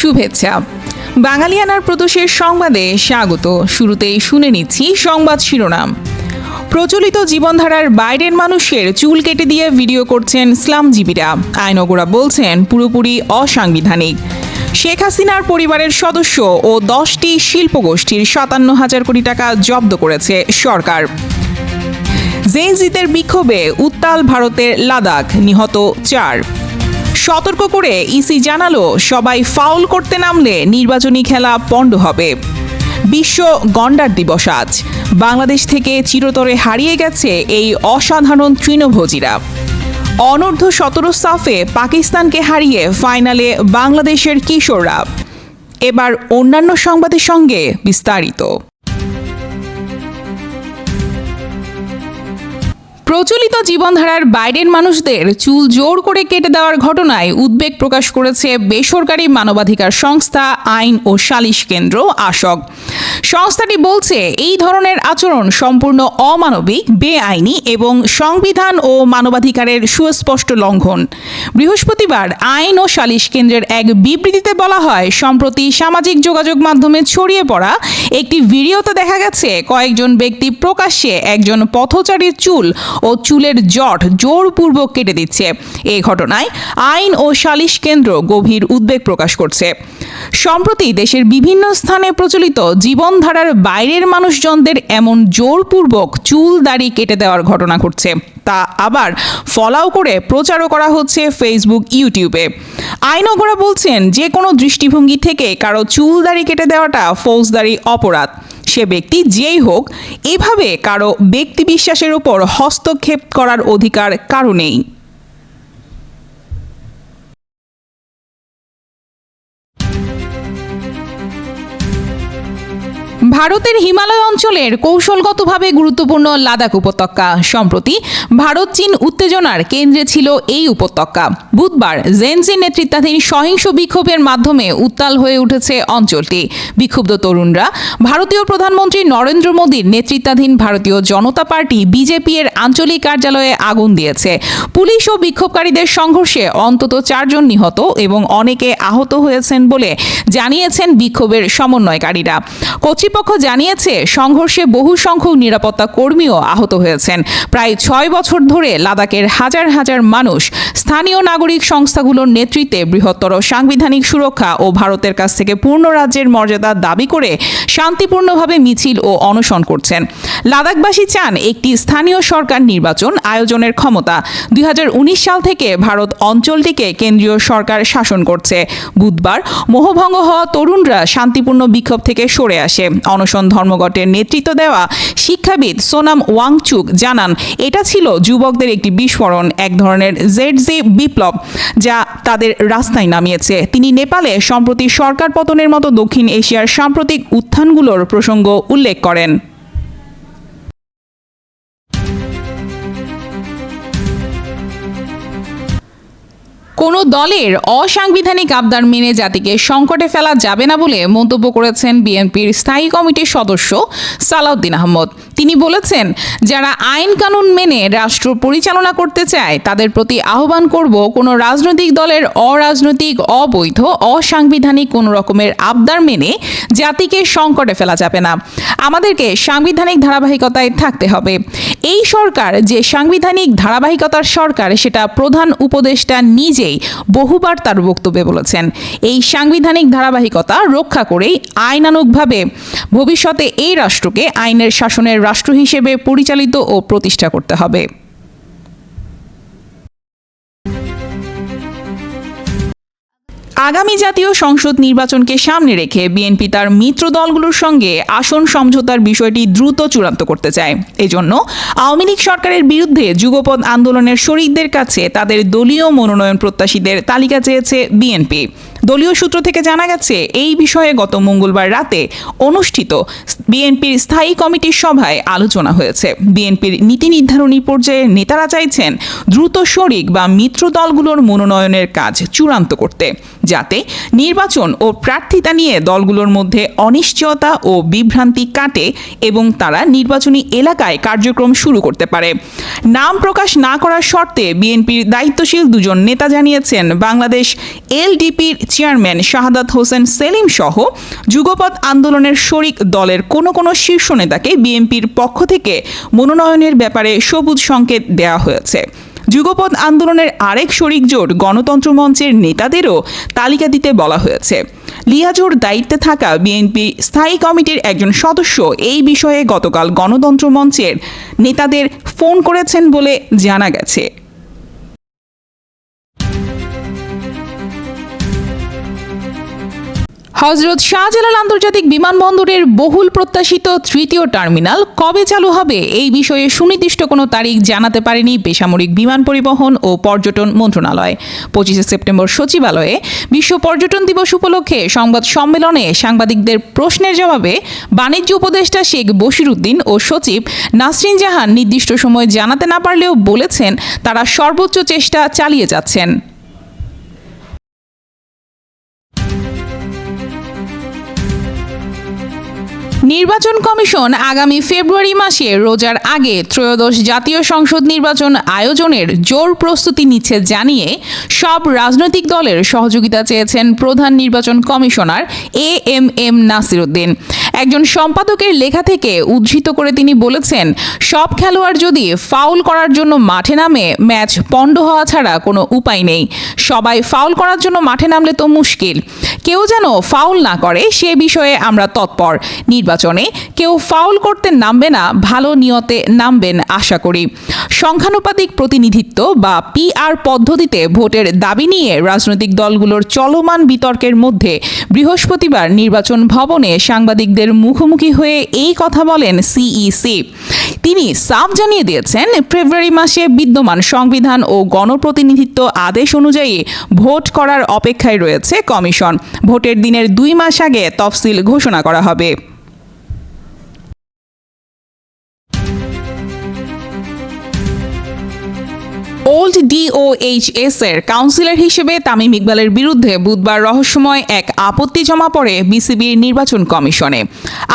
শুভেচ্ছা। বাঙালিয়ানার প্রদোষের সংবাদে স্বাগত। শুরুতেই শুনে নিচ্ছি সংবাদ শিরোনাম। প্রচলিত জীবনধারার বাইরের মানুষের চুল কেটে দিয়ে ভিডিও করছেন ইসলামজীবীরা আইনগোড়া বলছেন, পুরোপুরি অসাংবিধানিক। শেখ হাসিনার পরিবারের সদস্য ও দশটি শিল্পগোষ্ঠীর সাতান্ন হাজার কোটি টাকা জব্দ করেছে সরকার। জেনজিদের বিক্ষোভে উত্তাল ভারতের লাদাখ, নিহত চার। সতর্ক করে ইসি জানালো, সবাই ফাউল করতে নামলে নির্বাচনী খেলা পণ্ড হবে। বিশ্ব গন্ডার দিবস আজ। বাংলাদেশ থেকে চিরতরে হারিয়ে গেছে এই অসাধারণ তৃণভোজীরা। অনূর্ধ্ব সতেরো সাফে পাকিস্তানকে হারিয়ে ফাইনালে বাংলাদেশের কিশোররা। এবার অন্যান্য সংবাদের সঙ্গে বিস্তারিত। প্রচলিত জীবনধারার বাইরের মানুষদের চুল জোর করে কেটে দেওয়ার ঘটনায় উদ্বেগ প্রকাশ করেছে বেসরকারি মানবাধিকার সংস্থা, আইন ও সালিশ কেন্দ্র আশক সংস্থাটি বলছে, এই ধরনের আচরণ সম্পূর্ণ অমানবিক, বেআইনি এবং সংবিধান ও মানবাধিকারের সুস্পষ্ট লঙ্ঘন। বৃহস্পতিবার আইন ও সালিশ কেন্দ্রের এক বিবৃতিতে বলা হয়, সম্প্রতি সামাজিক যোগাযোগ মাধ্যমে ছড়িয়ে পড়া একটি ভিডিওতে দেখা গেছে, কয়েকজন ব্যক্তি প্রকাশ্যে একজন পথচারীর চুল ও চুলের জট জোরপূর্বক কেটে দিচ্ছে। এই ঘটনায় আইন ও সালিশ কেন্দ্র গভীর উদ্বেগ প্রকাশ করছে। সম্প্রতি দেশের বিভিন্ন স্থানে প্রচলিত জীবনধারার বাইরের মানুষজনদের এমন জোরপূর্বক চুল দাড়ি কেটে দেওয়ার ঘটনা ঘটছে। তা আবার ফলাও করে প্রচারও করা হচ্ছে ফেসবুক ইউটিউবে আইনজ্ঞরা বলছেন, যে কোনো দৃষ্টিভঙ্গি থেকে কারও চুল দাড়ি কেটে দেওয়াটা ফৌজদারি অপরাধ। সে ব্যক্তি যেই হোক এভাবে কারও ব্যক্তি বিশ্বাসের উপর হস্তক্ষেপ করার অধিকার কারও নেই। ভারতের হিমালয় অঞ্চলের কৌশলগতভাবে গুরুত্বপূর্ণ লাদাখ উপত্যকা। সম্প্রতি ভারত, চীন উত্তেজনার কেন্দ্রে ছিল এই উপত্যকা। বুধবার জেনজি নেতৃত্বাধীন সহিংস বিক্ষোভের মাধ্যমে উত্তাল হয়ে উঠেছে অঞ্চলটি। বিক্ষুব্ধ তরুণরা, ভারতীয় প্রধানমন্ত্রী নরেন্দ্র মোদীর নেতৃত্বাধীন ভারতীয় জনতা পার্টি বিজেপি এর আঞ্চলিক কার্যালয়ে আগুন দিয়েছে। পুলিশ ও বিক্ষোভকারীদের সংঘর্ষে অন্তত চারজন নিহত এবং অনেকে আহত হয়েছেন বলে জানিয়েছেন বিক্ষোভের সমন্বয়কারীরা। কর্তৃপক্ষ জানিয়েছে, সংঘর্ষে বহু সংখ্যক নিরাপত্তা কর্মীও আহত হয়েছেন। প্রায় ছয় বছর ধরে লাদাখের হাজার হাজার মানুষ স্থানীয় নাগরিক সংস্থাগুলোর নেতৃত্বে বৃহত্তর সাংবিধানিক সুরক্ষা ও ভারতের কাছ থেকে পূর্ণ রাজ্যের মর্যাদা দাবি করে শান্তিপূর্ণভাবে মিছিল ও অনশন করছেন। লাদাখবাসী চান একটি স্থানীয় সরকার নির্বাচন আয়োজনের ক্ষমতা। দুই হাজার উনিশ সাল থেকে ভারত অঞ্চলটিকে কেন্দ্রীয় সরকার শাসন করছে। বুধবার মোহভঙ্গ হওয়া তরুণরা শান্তিপূর্ণ বিক্ষোভ থেকে সরে আসে। অনশন ধর্মঘটের নেতৃত্ব দেওয়া শিক্ষাবিদ সোনাম ওয়াংচুক জানান, এটা ছিল যুবকদের একটি বিস্ফোরণ, এক ধরনের জেড জে বিপ্লব যা তাদের রাস্তায় নামিয়েছে। তিনি নেপালে সম্প্রতি সরকার পতনের মতো দক্ষিণ এশিয়ার সাম্প্রতিক উত্থানগুলোর প্রসঙ্গ উল্লেখ করেন। কোনো দলের অসাংবিধানিক আবদার মেনে জাতিকে সংকটে ফেলা যাবে না বলে মন্তব্য করেছেন বিএনপির স্থায়ী কমিটির সদস্য সালাউদ্দিন আহমদ। তিনি বলেছেন, যারা আইন কানুন মেনে রাষ্ট্র পরিচালনা করতে চায়, তাদের প্রতি আহ্বান করব কোনো রাজনৈতিক দলের অরাজনৈতিক, অবৈধ, অসাংবিধানিক কোনো রকমের আবদার মেনে জাতিকে সংকটে ফেলা যাবে না। আমাদেরকে সাংবিধানিক ধারাবাহিকতায় থাকতে হবে। এই সরকার যে সাংবিধানিক ধারাবাহিকতার সরকার, সেটা প্রধান উপদেষ্টা নিজেই বহুবার তার বক্তব্যে বলেছেন। এই সাংবিধানিক ধারাবাহিকতা রক্ষা করেই আইনানুগভাবে ভবিষ্যতে এই রাষ্ট্রকে আইনের শাসনের রাষ্ট্র হিসেবে পরিচালিত ও প্রতিষ্ঠা করতে হবে। আগামী জাতীয় সংসদ নির্বাচনকে সামনে রেখে বিএনপি তার মিত্র দলগুলোর সঙ্গে আসন সমঝোতার বিষয়টি দ্রুত চূড়ান্ত করতে চায়। এজন্য আওয়ামী লীগ সরকারের বিরুদ্ধে যুগপৎ আন্দোলনের শরিকদের কাছে তাদের দলীয় মনোনয়ন প্রত্যাশীদের তালিকা চেয়েছে বিএনপি। দলীয় সূত্র থেকে জানা গেছে, এই বিষয়ে গত মঙ্গলবার রাতে অনুষ্ঠিত বিএনপির স্থায়ী কমিটির সভায় আলোচনা হয়েছে। বিএনপির নীতি নির্ধারণী পর্যায়ে নেতারা চাইছেন দ্রুত শরিক বা মিত্র দলগুলোর মনোনয়নের কাজ চূড়ান্ত করতে, যাতে নির্বাচন ও প্রার্থিতা নিয়ে দলগুলোর মধ্যে অনিশ্চয়তা ও বিভ্রান্তি কাটে এবং তারা নির্বাচনী এলাকায় কার্যক্রম শুরু করতে পারে। নাম প্রকাশ না করার শর্তে বিএনপির দায়িত্বশীল দুজন নেতা জানিয়েছেন, বাংলাদেশ এলডিপির চেয়ারম্যান শাহাদাত হোসেন সেলিম সহ যুগপৎ আন্দোলনের শরিক দলের কোনো কোনো শীর্ষ নেতাকে বিএনপির পক্ষ থেকে মনোনয়নের ব্যাপারে সবুজ সংকেত দেওয়া হয়েছে। যুগপৎ আন্দোলনের আরেক শরিক জোট গণতন্ত্র মঞ্চের নেতাদেরও তালিকা দিতে বলা হয়েছে। লিয়াজোর দায়িত্বে থাকা বিএনপি স্থায়ী কমিটির একজন সদস্য এই বিষয়ে গতকাল গণতন্ত্র মঞ্চের নেতাদের ফোন করেছেন বলে জানা গেছে। হজরত শাহজালাল আন্তর্জাতিক বিমানবন্দরের বহুল প্রত্যাশিত তৃতীয় টার্মিনাল কবে চালু হবে এই বিষয়ে সুনির্দিষ্ট কোনো তারিখ জানাতে পারেনি বেসামরিক বিমান পরিবহন ও পর্যটন মন্ত্রণালয়। পঁচিশে সেপ্টেম্বর সচিবালয়ে বিশ্ব পর্যটন দিবস উপলক্ষে সংবাদ সম্মেলনে সাংবাদিকদের প্রশ্নের জবাবে বাণিজ্য উপদেষ্টা শেখ বশিরুদ্দিন ও সচিব নাসরিন জাহান নির্দিষ্ট সময় জানাতে না পারলেও বলেছেন, তারা সর্বোচ্চ চেষ্টা চালিয়ে যাচ্ছেন। নির্বাচন কমিশন আগামী ফেব্রুয়ারি মাসে রোজার আগে ত্রয়োদশ জাতীয় সংসদ নির্বাচন আয়োজনের জোর প্রস্তুতি নিচ্ছে জানিয়ে সব রাজনৈতিক দলের সহযোগিতা চেয়েছেন প্রধান নির্বাচন commissioner A M M Nasiruddin. একজন সম্পাদকের লেখা থেকে উদ্ধৃত করে তিনি বলেছেন, সব খেলোয়াড় যদি ফাউল করার জন্য মাঠে নামে, ম্যাচ পণ্ড হওয়া ছাড়া কোনো উপায় নেই। সবাই ফাউল করার জন্য মাঠে নামলে তো মুশকিল। কেউ যেন ফাউল না করে, সে বিষয়ে আমরা তৎপর। নির্বাচনে কেউ ফাউল করতে নামবে না, ভালো নিয়তে নামবেন আশা করি। সংখ্যানুপাতিক প্রতিনিধিত্ব বা পিআর পদ্ধতিতে ভোটের দাবি নিয়ে রাজনৈতিক দলগুলোর চলমান বিতর্কের মধ্যে বৃহস্পতিবার নির্বাচন ভবনে সাংবাদিকদের মুখোমুখি হয়ে এই কথা বলেন সিইসি তিনি সাফ জানিয়ে দিয়েছেন, ফেব্রুয়ারি মাসে বিদ্যমান সংবিধান ও গণপ্রতিনিধিত্ব আদেশ অনুযায়ী ভোট করার অপেক্ষায় রয়েছে কমিশন। ভোটের দিনের দুই মাস আগে তফসিল ঘোষণা করা হবে। ওল্ড ডিওএইচএস এর কাউন্সিলর হিসেবে তামিম ইকবালের বিরুদ্ধে বুধবার রহস্যময় এক আপত্তি জমা পড়ে বিসিবির নির্বাচন কমিশনে।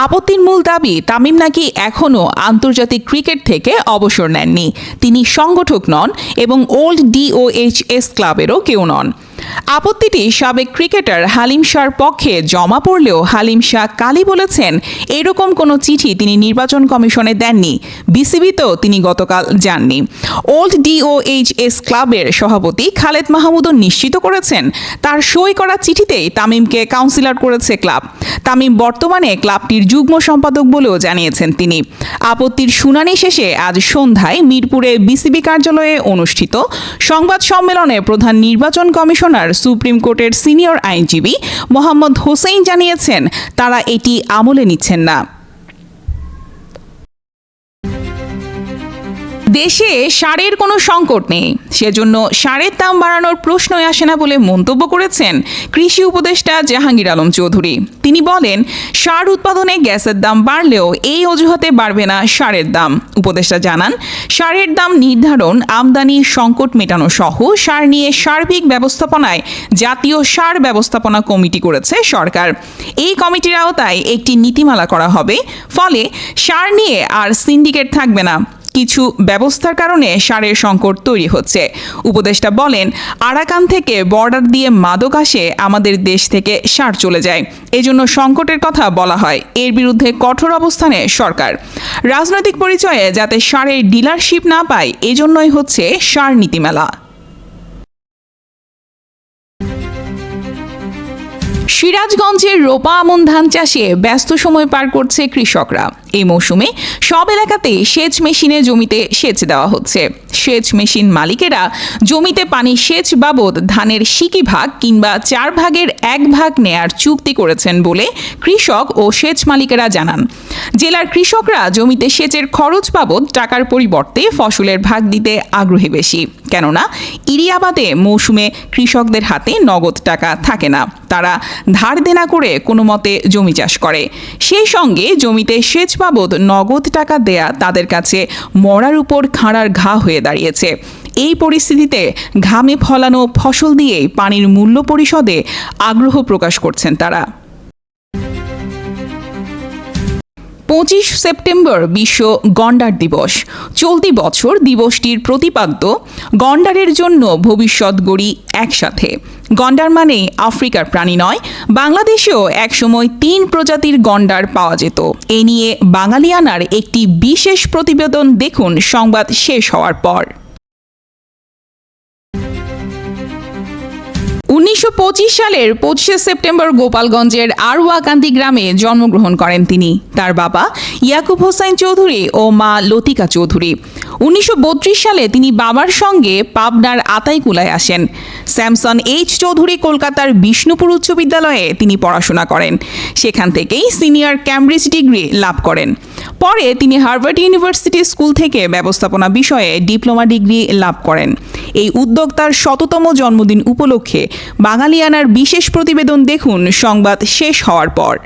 আপত্তির মূল দাবি, তামিম নাকি এখনও আন্তর্জাতিক ক্রিকেট থেকে অবসর নেননি। তিনি সংগঠক নন এবং ওল্ড ডিওএইচএস ক্লাবেরও কেউ নন। আপত্তিটি সাবেক ক্রিকেটার হালিম শাহর পক্ষে জমা পড়লেও হালিম শাহ কালি বলেছেন, এরকম কোনো চিঠি তিনি নির্বাচন কমিশনে দেননি বিসিবিতেও তিনি গতকাল যাননি ওল্ড ডিওএইচএস ক্লাবের সভাপতি খালেদ মাহমুদও নিশ্চিত করেছেন, তার সই করা চিঠিতেই তামিমকে কাউন্সিলর করেছে ক্লাব। তামিম বর্তমানে ক্লাবটির যুগ্ম সম্পাদক বলেও জানিয়েছেন তিনি। আপত্তির শুনানি শেষে আজ সন্ধ্যায় মিরপুরে বিসিবি কার্যালয়ে অনুষ্ঠিত সংবাদ সম্মেলনে প্রধান নির্বাচন কমিশনার সুপ্রিম কোর্টের সিনিয়র আইনজীবী মোহাম্মদ হোসেন জানিয়েছেন তারা এটি আমলে নিচ্ছেন না। দেশে সারের কোনো সংকট নেই। সেজন্য সারের দাম বাড়ানোর প্রশ্নই আসে না বলে মন্তব্য করেছেন কৃষি উপদেষ্টা জাহাঙ্গীর আলম চৌধুরী। তিনি বলেন, সার উৎপাদনে গ্যাসের দাম বাড়লেও এই অজুহাতে বাড়বে না সারের দাম। উপদেষ্টা জানান, সারের দাম নির্ধারণ, আমদানি সংকট মেটানো সহ সার নিয়ে সার্বিক ব্যবস্থাপনায় জাতীয় সার ব্যবস্থাপনা কমিটি করেছে সরকার। এই কমিটির আওতায় একটি নীতিমালা করা হবে। ফলে সার নিয়ে আর সিন্ডিকেট থাকবে না। কিছু ব্যবস্থার কারণে সারের সংকট তৈরি হচ্ছে। উপদেষ্টা বলেন, আরাকান থেকে বর্ডার দিয়ে মাদক আসে আমাদের দেশ থেকে সার চলে যায়। এজন্য সংকটের কথা বলা হয়। এর বিরুদ্ধে কঠোর অবস্থানে সরকার। রাজনৈতিক পরিচয়ে যাতে সারের ডিলারশিপ না পায়, এজন্যই হচ্ছে সার নীতিমেলা। সিরাজগঞ্জের রোপা আমন ধান চাষে ব্যস্ত সময় পার করছে কৃষকরা। এই মৌসুমে সব এলাকাতেই সেচ মেশিনে জমিতে সেচ দেওয়া হচ্ছে। সেচ মেশিন মালিকেরা জমিতে পানি সেচ বাবদ ধানের সিকি ভাগ কিংবা চার ভাগের এক ভাগ নেয়ার চুক্তি করেছেন বলে কৃষক ও সেচ মালিকেরা জানান। জেলার কৃষকরা জমিতে সেচের খরচ বাবদ টাকার পরিবর্তে ফসলের ভাগ দিতে আগ্রহী বেশি। কেননা, ইরিয়াবাদে মৌসুমে কৃষকদের হাতে নগদ টাকা থাকে না। তারা ধার দেনা করে কোনো মতে জমি চাষ করে। সেই সঙ্গে জমিতে সেচ বাবদ নগদ টাকা দেয়া তাদের কাছে মরার উপর খাঁড়ার ঘা হয়ে দাঁড়িয়েছে। এই পরিস্থিতিতে ঘামে ফলানো ফসল দিয়েই পানির মূল্য পরিষদে আগ্রহ প্রকাশ করছেন তারা। পঁচিশ সেপ্টেম্বর বিশ্ব গন্ডার দিবস। চলতি বছর দিবসটির প্রতিপাদ্য, গন্ডারের জন্য ভবিষ্যৎ গড়ি একসাথে। গন্ডার মানে আফ্রিকার প্রাণী নয়, বাংলাদেশেও একসময় তিন প্রজাতির গন্ডার পাওয়া যেত। এ নিয়ে বাঙালিয়ানার একটি বিশেষ প্রতিবেদন দেখুন সংবাদ শেষ হওয়ার পর। উনিশশো সালের পঁচিশে সেপ্টেম্বর গোপালগঞ্জের আরওয়াকান্দি গ্রামে জন্মগ্রহণ করেন তিনি। তার বাবা ইয়াকুব হোসাইন চৌধুরী ও মা লতিকা চৌধুরী। উনিশশো বত্রিশ সালে তিনি বাবার সঙ্গে পাবনার আতাইকুলায় আসেন। স্যামসন এইচ চৌধুরী কলকাতার বিষ্ণুপুর উচ্চ বিদ্যালয়ে তিনি পড়াশোনা করেন। সেখান থেকেই সিনিয়র ক্যামব্রিজ ডিগ্রি লাভ করেন। পরে তিনি হার্ভার্ড ইউনিভার্সিটি স্কুল থেকে ব্যবস্থাপনা বিষয়ে ডিপ্লোমা ডিগ্রি লাভ করেন। এই উদ্যোক্তার শততম জন্মদিন উপলক্ষে বাঙালিয়ানার বিশেষ প্রতিবেদন দেখুন সংবাদ শেষ হওয়ার পর।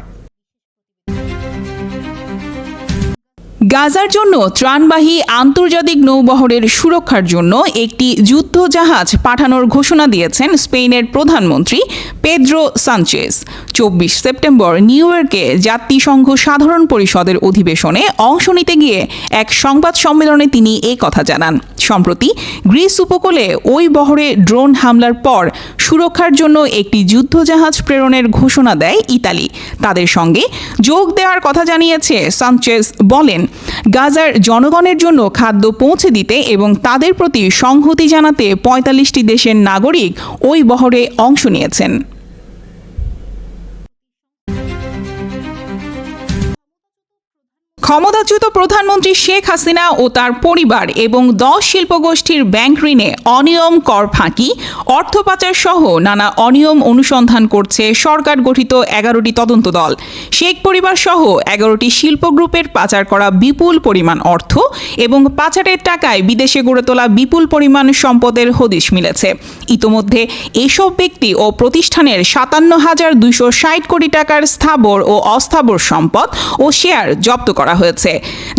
গাজার জন্য ত্রাণবাহী আন্তর্জাতিক নৌবহরের সুরক্ষার জন্য একটি যুদ্ধ জাহাজ পাঠানোর ঘোষণা দিয়েছেন স্পেনের প্রধানমন্ত্রী পেদ্রো সানচেস চব্বিশ সেপ্টেম্বর নিউ ইয়র্কে জাতিসংঘ সাধারণ পরিষদের অধিবেশনে অংশ নিতে গিয়ে এক সংবাদ সম্মেলনে তিনি এই কথা জানান। সম্প্রতি গ্রিস উপকূলে ওই বহরে ড্রোন হামলার পর সুরক্ষার জন্য একটি যুদ্ধজাহাজ প্রেরণের ঘোষণা দেয় ইতালি। তাদের সঙ্গে যোগ দেওয়ার কথা জানিয়েছে সানচেজ বলেন, গাজার জনগণের জন্য খাদ্য পৌঁছে দিতে এবং তাদের প্রতি সংহতি জানাতে পঁয়তাল্লিশটি দেশের নাগরিক ওই বহরে অংশ নিয়েছেন। ক্ষমতাচ্যুত প্রধানমন্ত্রী শেখ হাসিনা ও তার পরিবার এবং দশ শিল্পগোষ্ঠীর ব্যাংক ঋণে অনিয়ম কর ফাঁকি, অর্থ পাচার সহ নানা অনিয়ম অনুসন্ধান করছে সরকার গঠিত এগারোটি তদন্ত দল। শেখ পরিবার সহ এগারোটি শিল্প গ্রুপের পাচার করা বিপুল পরিমাণ অর্থ এবং পাচারের টাকায় বিদেশে গড়ে তোলা বিপুল পরিমাণ সম্পদের হদিশ মিলেছে। ইতোমধ্যে এসব ব্যক্তি ও প্রতিষ্ঠানের সাতান্ন হাজার দুইশো ষাট কোটি টাকার স্থাবর ও অস্থাবর সম্পদ ও শেয়ার জব্দ করা হয়েছে।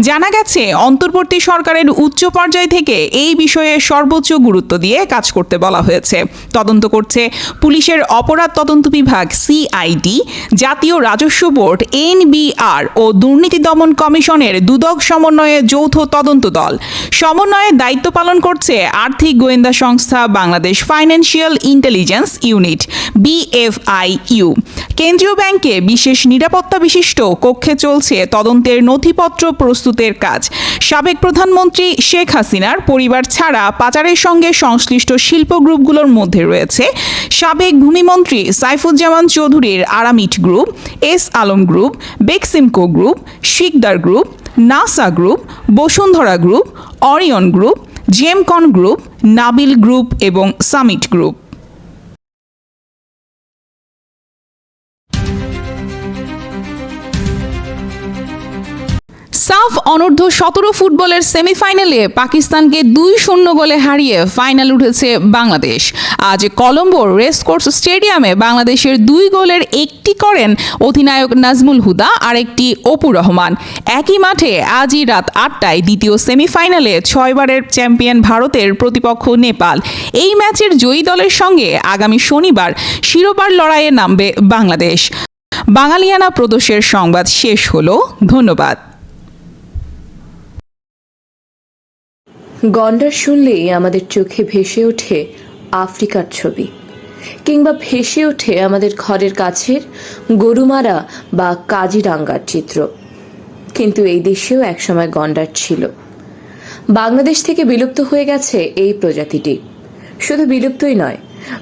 জানা গেছে, অন্তর্বর্তী সরকারের উচ্চ পর্যায় থেকে এই বিষয়ে সর্বোচ্চ গুরুত্ব দিয়ে কাজ করতে বলা হয়েছে। তদন্ত করছে পুলিশের অপরাধ তদন্ত বিভাগ সিআইডি, জাতীয় রাজস্ব বোর্ড, এনবিআর ও দুর্নীতি দমন কমিশনের দুদক সমন্বয়ে যৌথ তদন্ত দল। সমন্বয়ে দায়িত্ব পালন করছে আর্থিক গোয়েন্দা সংস্থা Bangladesh financial intelligence unit, BFIU. কেন্দ্রীয় ব্যাংকে বিশেষ নিরাপত্তা বিশিষ্ট কক্ষে চলছে তদন্তের নথিপত্র প্রস্তুতের কাজ। সাবেক প্রধানমন্ত্রী শেখ হাসিনার পরিবার ছাড়া পাচারের সঙ্গে সংশ্লিষ্ট শিল্প গ্রুপগুলোর মধ্যে রয়েছে সাবেক ভূমিমন্ত্রী সাইফুজ্জামান চৌধুরীর Aramit group, S Alam group, Beximco group, Sikder group, Nassa group, Bashundhara group, Orion group, Gemcon group, Nabil group এবং সামিট গ্রুপ। সাফ অনূর্ধ্ব সতেরো ফুটবলের সেমিফাইনালে পাকিস্তানকে দুই শূন্য গোলে হারিয়ে ফাইনাল উঠেছে বাংলাদেশ। আজ কলম্বোর রেসকোর্স স্টেডিয়ামে বাংলাদেশের দুই গোলের একটি করেন অধিনায়ক নাজমুল হুদা আর একটি অপু রহমান। একই মাঠে আজই রাত আটটায় দ্বিতীয় সেমিফাইনালে ছয়বারের চ্যাম্পিয়ন ভারতের প্রতিপক্ষ নেপাল। এই ম্যাচের জয়ী দলের সঙ্গে আগামী শনিবার শিরোপার লড়াইয়ে নামবে বাংলাদেশ। বাঙালিয়ানা প্রদোষের সংবাদ শেষ হলো। ধন্যবাদ। গন্ডার শুনলেই আমাদের চোখে ভেসে ওঠে আফ্রিকার ছবি। কিংবা ভেসে ওঠে আমাদের ঘরের কাছের গরুমারা বা কাজিরাঙ্গার চিত্র। কিন্তু এই দেশেও একসময় গন্ডার ছিল। বাংলাদেশ থেকে বিলুপ্ত হয়ে গেছে এই প্রজাতিটি। শুধু বিলুপ্তই নয়,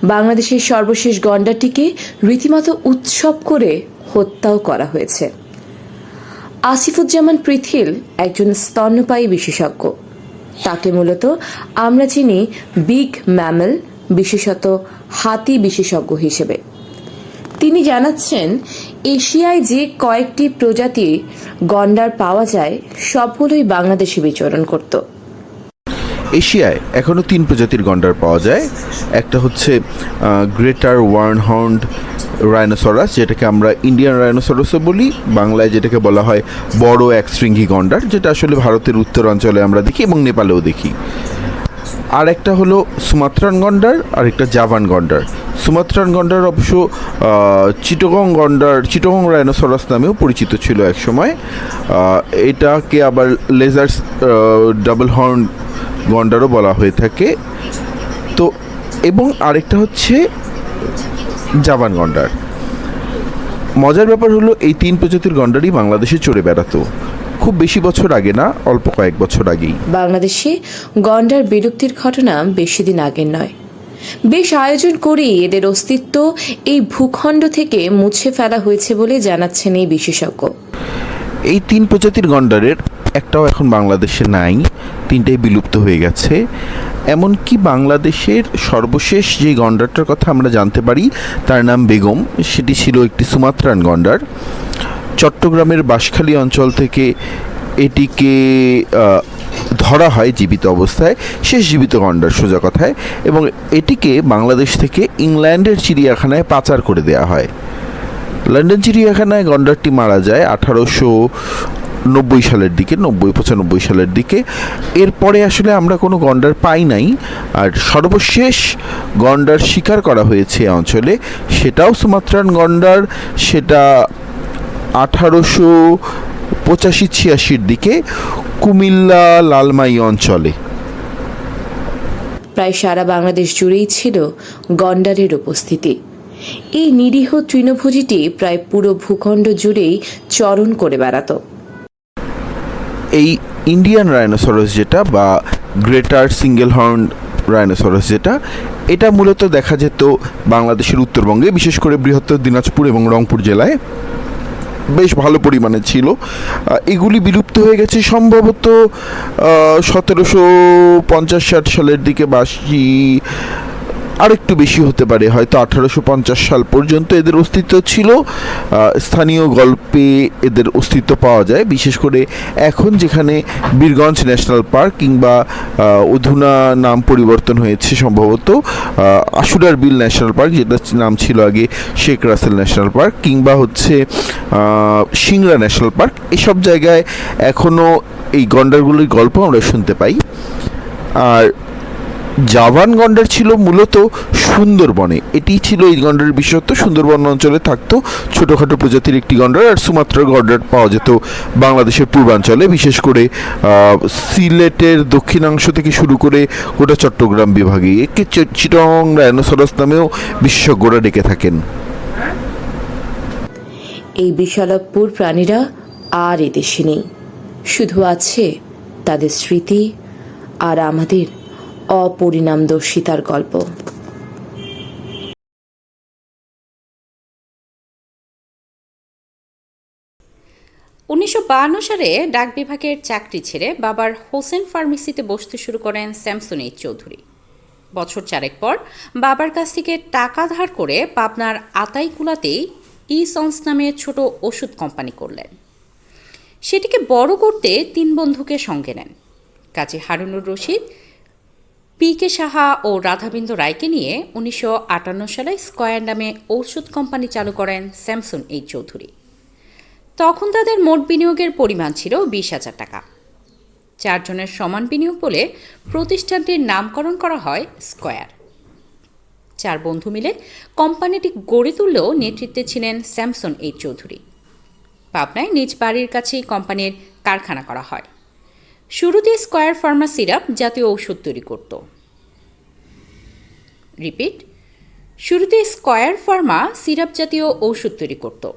বাংলাদেশের সর্বশেষ গন্ডারটিকে রীতিমতো উৎসব করে হত্যাও করা হয়েছে। আসিফুজ্জামান পৃথিল একজন স্তন্যপায়ী বিশেষজ্ঞ। তাকে মূলত আমরা চিনি বিগ ম্যামেল, বিশেষত হাতি বিশেষজ্ঞ হিসেবে। তিনি জানাচ্ছেন, এশিয়ায় যে কয়েকটি প্রজাতি গন্ডার পাওয়া যায়, সবগুলোই বাংলাদেশে বিচরণ করত। এশিয়ায় এখনও তিন প্রজাতির গন্ডার পাওয়া যায়। একটা হচ্ছে গ্রেটার ওয়ার্নহর্ন্ড রাইনোসরাস, যেটাকে আমরা ইন্ডিয়ান রাইনোসরাসও বলি, বাংলায় যেটাকে বলা হয় বড় এক শৃঙ্গি গন্ডার, যেটা আসলে ভারতের উত্তরাঞ্চলে আমরা দেখি এবং নেপালেও দেখি। আর একটা হলো সুমাত্রান গন্ডার আর একটা জাভান গন্ডার। সুমাত্রান গন্ডার অবশ্য চিটগং গন্ডার, চিটগং রাইনোসরাস নামেও পরিচিত ছিল এক সময় এটাকে আবার লেজার ডাবল হর্ন গন্ডারও বলা হয়ে থাকে। তো এবং আরেকটা হচ্ছে জাভান গন্ডার। মজার ব্যাপার হলো এই তিন প্রজাতির গন্ডারই বাংলাদেশে চড়ে বেড়াতো। খুব বেশি বছর আগে না অল্প কয়েক বছর আগেই। বাংলাদেশে গন্ডার বিলুপ্তির ঘটনা বেশি দিন আগের নয়। বেশ আয়োজন করেই এদের অস্তিত্ব এই ভূখণ্ড থেকে মুছে ফেলা হয়েছে বলে জানাচ্ছেন এই বিশেষজ্ঞ। এই তিন প্রজাতির গন্ডারের একটাও এখন বাংলাদেশে নাই, তিনটাই বিলুপ্ত হয়ে গেছে। এমনকি বাংলাদেশের সর্বশেষ যে গন্ডারটার কথা আমরা জানতে পারি, তার নাম বেগম, সেটি ছিল একটি সুমাত্রান গন্ডার। চট্টগ্রামের বাঁশখালী অঞ্চল থেকে এটিকে ধরা হয় জীবিত অবস্থায়, শেষ জীবিত গন্ডার সোজা কথায়, এবং এটিকে বাংলাদেশ থেকে ইংল্যান্ডের চিড়িয়াখানায় পাচার করে দেওয়া হয়। লন্ডন চিড়িয়াখানায় গন্ডারটি মারা যায় আঠারোশো নব্বই সালের দিকে, নব্বই, পঁচানব্বই সালের দিকে। এরপরে আসলে আমরা কোনো গন্ডার পাই নাই। আর সর্বশেষ গন্ডার শিকার করা হয়েছে অঞ্চলে, সেটাও সুমাত্রান গন্ডার। সেটা আঠারোশো পঁচাশি ছিয়াশির দিকে কুমিল্লা লালমাই অঞ্চলে। প্রায় সারা বাংলাদেশ জুড়েই ছিল গন্ডারের উপস্থিতি। এই নিরীহ তৃণভোজীটি প্রায় পুরো ভূখণ্ড জুড়েই চরণ করে বেড়াতো। এই ইন্ডিয়ান রাইনোসরস যেটা বা গ্রেটার সিঙ্গেল হর্ন রাইনোসরস যেটা, এটা মূলত দেখা যেত বাংলাদেশের উত্তরবঙ্গে, বিশেষ করে বৃহত্তর দিনাজপুর এবং রংপুর জেলায়। বেশ ভালো পরিমাণে ছিল। এগুলি বিলুপ্ত হয়ে গেছে সম্ভবত সতেরোশো পঞ্চাশ ষাট সালের দিকে বাসি আরেকটু বেশি হতে পারে। হয়তো আঠারোশো পঞ্চাশ সাল পর্যন্ত এদের অস্তিত্ব ছিল। স্থানীয় গল্পে এদের অস্তিত্ব পাওয়া যায়। বিশেষ করে এখন যেখানে বীরগঞ্জ ন্যাশনাল পার্ক কিংবা অধুনা নাম পরিবর্তন হয়েছে সম্ভবত আশুরার বিল ন্যাশনাল পার্ক যেটা নাম ছিল আগে শেখ রাসেল ন্যাশনাল পার্ক কিংবা হচ্ছে সিংড়া ন্যাশনাল পার্ক। এসব জায়গায় এখনও এই গন্ডারগুলির গল্প আমরা শুনতে পাই। আর জাভান গন্ডার ছিল মূলত সুন্দরবনে। এটি ছিল এই গন্ডারের বিশেষত্ব। সুন্দরবন অঞ্চলে থাকতো ছোটোখাটো প্রজাতির একটি গন্ডার আর সুমাত্রার গন্ডার পাওয়া যেত বাংলাদেশের পূর্বাঞ্চলে। বিশেষ করে সিলেটের দক্ষিণাংশ থেকে শুরু করে গোটা চট্টগ্রাম বিভাগে। একে চিটং রায়নোসরাস নামেও বিশেষজ্ঞরা ডেকে থাকেন। এই বিশালপুর প্রাণীরা আর এদেশে নেই। শুধু আছে তাদের স্মৃতি আর আমাদের অপরিণামদর্শিতার গল্প। উনিশশো সালে ডাক বিভাগের চাকরি ছেড়ে বাবার হোসেন ফার্মেসিতে বসতে শুরু করেন স্যামসন চৌধুরী। বছর চারেক পর বাবার কাছ থেকে টাকা ধার করে পাবনার আতাইকুলাতেই ই সন্স নামে ছোট ওষুধ কোম্পানি করলেন। সেটিকে বড় করতে তিন বন্ধুকে সঙ্গে নেন। কাজী হারুনুর রশিদ পি কে সাহা ও রাধাবিন্দু রায়কে নিয়ে উনিশশো আটান্ন সালে স্কয়ার নামে ঔষধ কোম্পানি চালু করেন স্যামসন এইচ চৌধুরী। তখন তাদের মোট বিনিয়োগের পরিমাণ ছিল বিশ হাজার টাকা। চারজনের সমান বিনিয়োগ বলে প্রতিষ্ঠানটির নামকরণ করা হয় স্কয়ার। চার বন্ধু মিলে কোম্পানিটি গড়ে তুললেও নেতৃত্বে ছিলেন স্যামসন এইচ চৌধুরী। পাবনায় নিজ বাড়ির কাছেই কোম্পানির কারখানা করা হয়। শুরুতে স্কয়ার ফার্মা সিরাপ জাতীয় ঔষধ তৈরি করত। রিপিট, শুরুতে স্কয়ার ফার্মা সিরাপ জাতীয় ঔষধ তৈরি করত।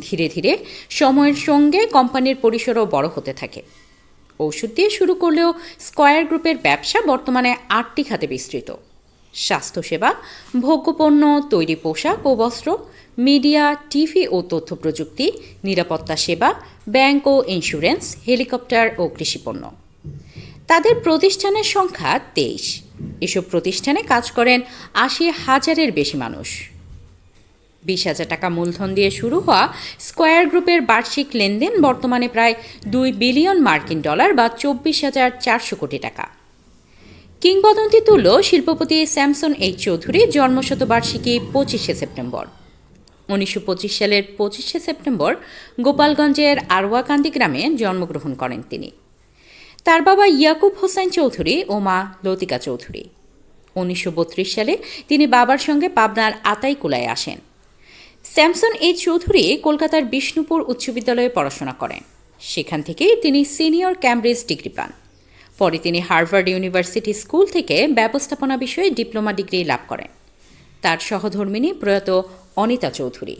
ধীরে ধীরে সময়ের সঙ্গে কোম্পানির পরিসরও বড় হতে থাকে। ঔষধ দিয়ে শুরু করলেও স্কয়ার গ্রুপের ব্যবসা বর্তমানে আটটি খাতে বিস্তৃত। স্বাস্থ্যসেবা, ভোগ্যপণ্য, তৈরি পোশাক ও বস্ত্র, মিডিয়া, টিভি ও তথ্য প্রযুক্তি, নিরাপত্তা সেবা, ব্যাংক ও ইন্স্যুরেন্স, হেলিকপ্টার ও কৃষিপণ্য তাদের প্রতিষ্ঠানের সংখ্যা তেইশ। এসব প্রতিষ্ঠানে কাজ করেন আশি হাজারের বেশি মানুষ। বিশ হাজার টাকা মূলধন দিয়ে শুরু হওয়া স্কয়ার গ্রুপের বার্ষিক লেনদেন বর্তমানে প্রায় দুই বিলিয়ন মার্কিন ডলার বা চব্বিশ হাজার চারশো কোটি টাকা। কিংবদন্তি তুল্য শিল্পপতি স্যামসন এইচ চৌধুরী জন্মশতবার্ষিকী পঁচিশে সেপ্টেম্বর। উনিশশো পঁচিশ সালের পঁচিশে সেপ্টেম্বর গোপালগঞ্জের আরওয়াকান্দি গ্রামে জন্মগ্রহণ করেন তিনি। তার বাবা ইয়াকুব হোসেন চৌধুরী ও মা লতিকা চৌধুরী। উনিশশো বত্রিশ সালে তিনি বাবার সঙ্গে পাবনার আতাইকুলায় আসেন। স্যামসন এইচ চৌধুরী কলকাতার বিষ্ণুপুর উচ্চ বিদ্যালয়ে পড়াশোনা করেন। সেখান থেকেই তিনি সিনিয়র ক্যামব্রিজ ডিগ্রি পান। পরে তিনি হার্ভার্ড ইউনিভার্সিটি স্কুল থেকে ব্যবস্থাপনা বিষয়ে ডিপ্লোমা ডিগ্রি লাভ করেন। তার সহধর্মিনী প্রয়াত অনিতা চৌধুরী।